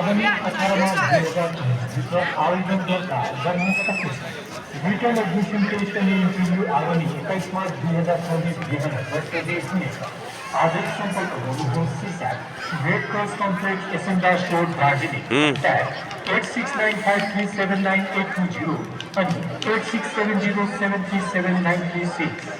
আগামী আঠারো মাস দু হাজার আবেদন দরকার জন্মস্থাপিত रिटर्न एडमिशन के लिए इंटरव्यू आगामी इक्कीस मार्च दो हज़ार चौबीस ग्रहण वर्ष के देश में आदेश संपर्क Great Cross Complex S M Das road Darjeeling eight six nine five three seven nine eight two zero eight six seven zero seven three seven nine three six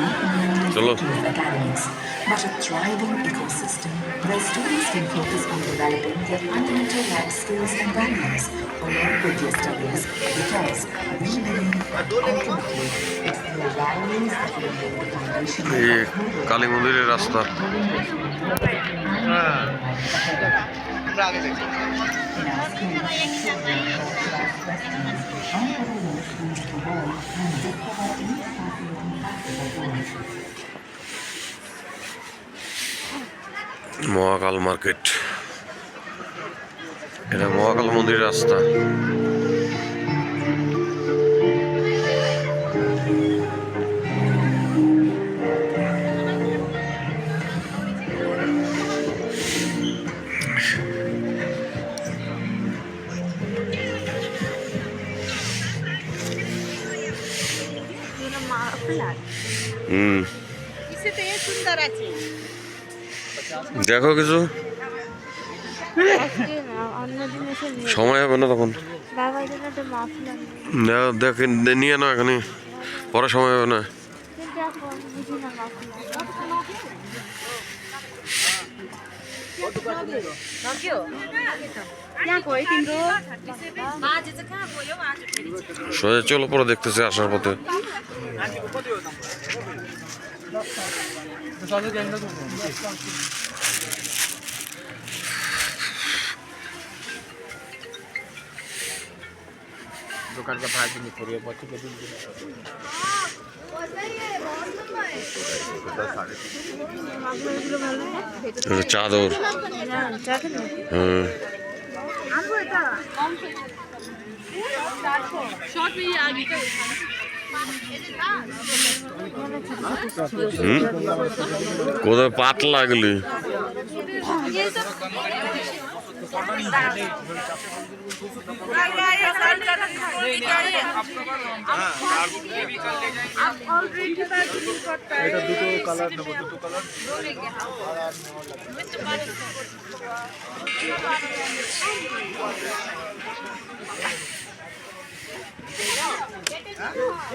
academics, but a thriving ecosystem where students can focus on developing their fundamental life skills and values along with their studies because we believe ultimately it's their values that will lay the foundation of Kali মন্দিরের রাস্তা মহাকাল market. এটা মহাকাল মন্দির রাস্তা। হুম। দেখো কিছু। সময় হবে না তখন। দেখ, নিয়ে না এখানে পরে সময় হবে না। সোজা চলো পরে দেখতেছে আসার পথে। দোকানটা ভাড়া নিয়ে করিয়ে বছর দিন চাদর। হুম কোথায় পাতলা লাগলি? দুটো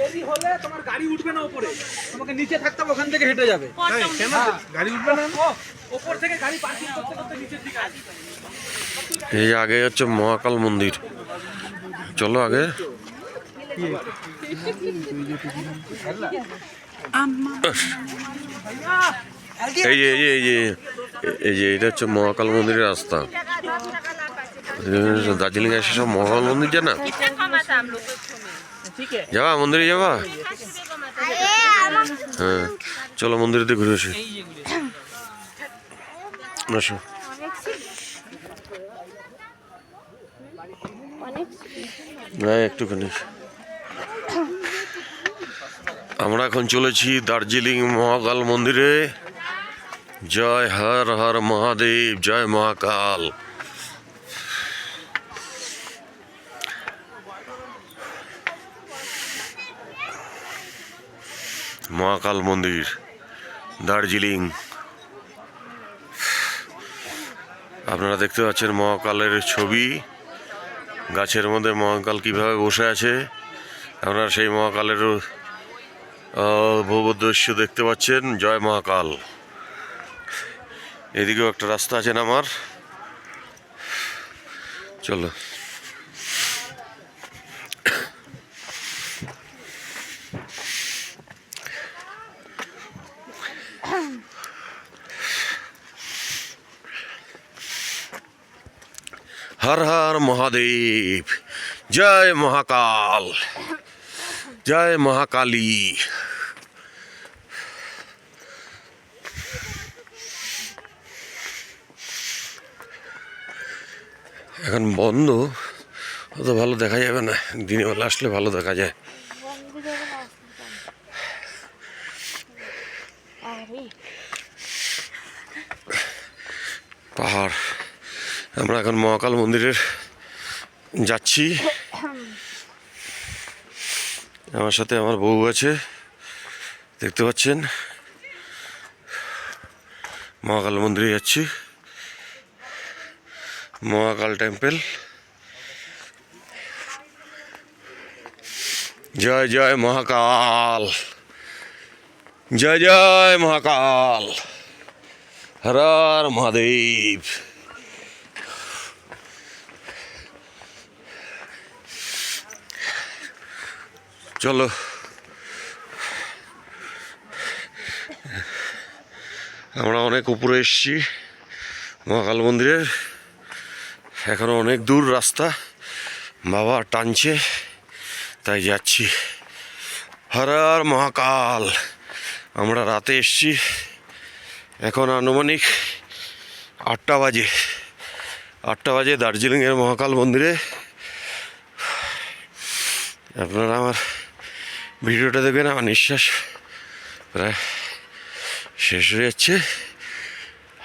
দেরি হলে তোমার গাড়ি উঠবে না উপরে। তোমাকে নিচে থাকতে ওখান থেকে হেঁটে যাবে। হ্যাঁ, গাড়ি উঠবে না? ওপর থেকে গাড়ি পার্কিং করতে করতে নিচের দিকে এই আগে হচ্ছে মহাকাল মন্দির। চলো আগে। এই যে এই যে এই যে এই যে এটা হচ্ছে মহাকাল মন্দিরের রাস্তা। দার্জিলিং এসে সব মহাকাল মন্দির জানা? যাবা মন্দিরে যাবা? হ্যাঁ চলো মন্দিরে দিয়ে ঘুরে আসি। আসো। হ্যাঁ একটুখানি। আমরা এখন চলেছি দার্জিলিং মহাকাল মন্দিরে। জয় হর হর মহাদেব জয় মহাকাল। মহাকাল মন্দির দার্জিলিং। আপনারা দেখতে পাচ্ছেন মহাকালের ছবি। গাছের মধ্যে মহাকাল কীভাবে বসে আছে। আপনারা সেই মহাকালের ভূবদৃশ্য দেখতে পাচ্ছেন। জয় মহাকাল। এদিকেও একটা রাস্তা আছে না আমার? চলো। হর হর মহাদেব। জয় মহাকাল। জয় মহাকালী। এখন বন্ধ, অত ভালো দেখা যাবে না। দিনের বেলা আসলে ভালো দেখা যায়। পাহাড়। আমরা এখন মহাকাল মন্দিরের যাচ্ছি। আমার সাথে আমার বউ আছে, দেখতে পাচ্ছেন? মহাকাল মন্দিরে যাচ্ছি। মহাকাল টেম্পল। জয় জয় মহাকাল। জয় জয় মহাকাল। হর মহাদেব। চলো। আমরা অনেক উপরে এসছি, মহাকাল মন্দিরের এখনও অনেক দূর রাস্তা। বাবা টানছে, তাই যাচ্ছি। হর হর মহাকাল। আমরা রাতে এসছি, এখন আনুমানিক আটটা বাজে। আটটা বাজে দার্জিলিংয়ের মহাকাল মন্দিরে। আপনারা আমার ভিডিওটা দেখবেন আমার নিঃশ্বাস প্রায় শেষ হয়ে যাচ্ছে।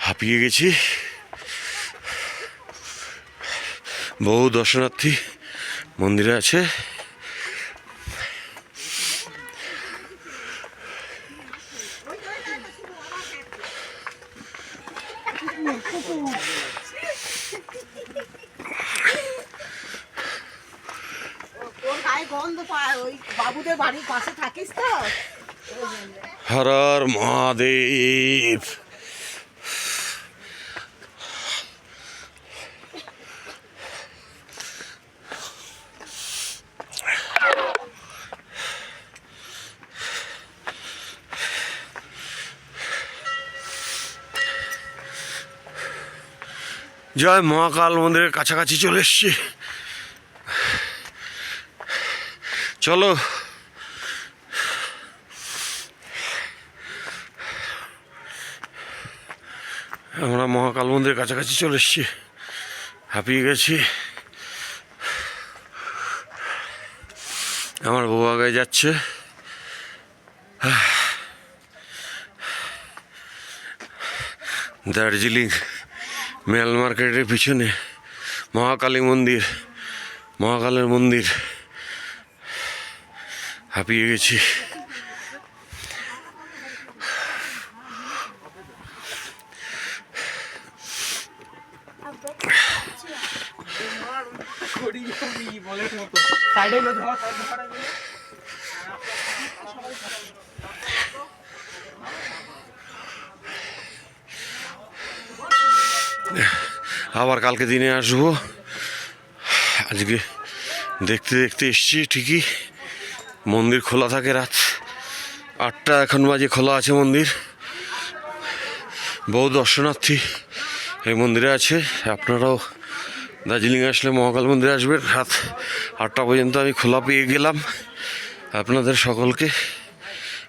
হাঁপিয়ে গেছি। বহু দর্শনার্থী মন্দিরে আছে। গন্ধ পায় ওই বাবুদের বাড়ির পাশে থাকিস তো? হর হর মহাদেব। জয় মহাকাল মন্দিরের কাছাকাছি চলে এসছি। চলো। আমরা মহাকাল মন্দিরের কাছাকাছি চলে এসেছি। হাঁপিয়ে গেছি। আমার বউ আগে যাচ্ছে। দার্জিলিং মেল মার্কেটের পিছনে মহাকালী মন্দির, মহাকালের মন্দির। হাঁপিয়ে গেছি। আবার কালকে দিনে আসব। আজকে দেখতে দেখতে এসছি ঠিকই। মন্দির খোলা থাকে রাত আটটা এখন বাজে, খোলা আছে মন্দির। বহু দর্শনার্থী এই মন্দিরে আছে। আপনারাও দার্জিলিং আসলে মহাকাল মন্দিরে আসবেন। রাত আটটা পর্যন্ত আমি খোলা পেয়ে গেলাম। আপনাদের সকলকে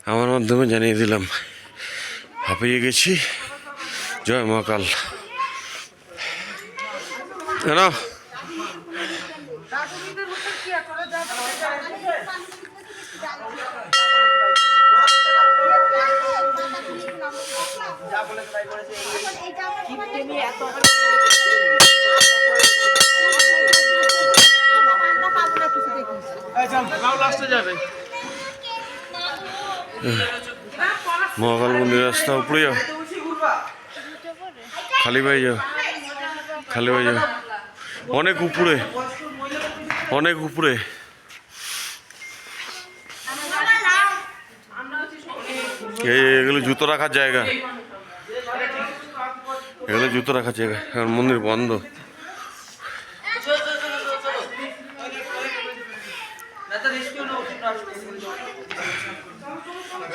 আমার মাধ্যমে জানিয়ে দিলাম। হাঁপিয়ে গেছি। জয় মহাকাল। না মহাকাল মন্দির রাস্তা উপরে খালি যাও। খালি যাও। অনেক উপরে। অনেক উপরে। এগুলো জুতো রাখার জায়গা। এগুলো জুতো রাখার জায়গা এখন মন্দির বন্ধ।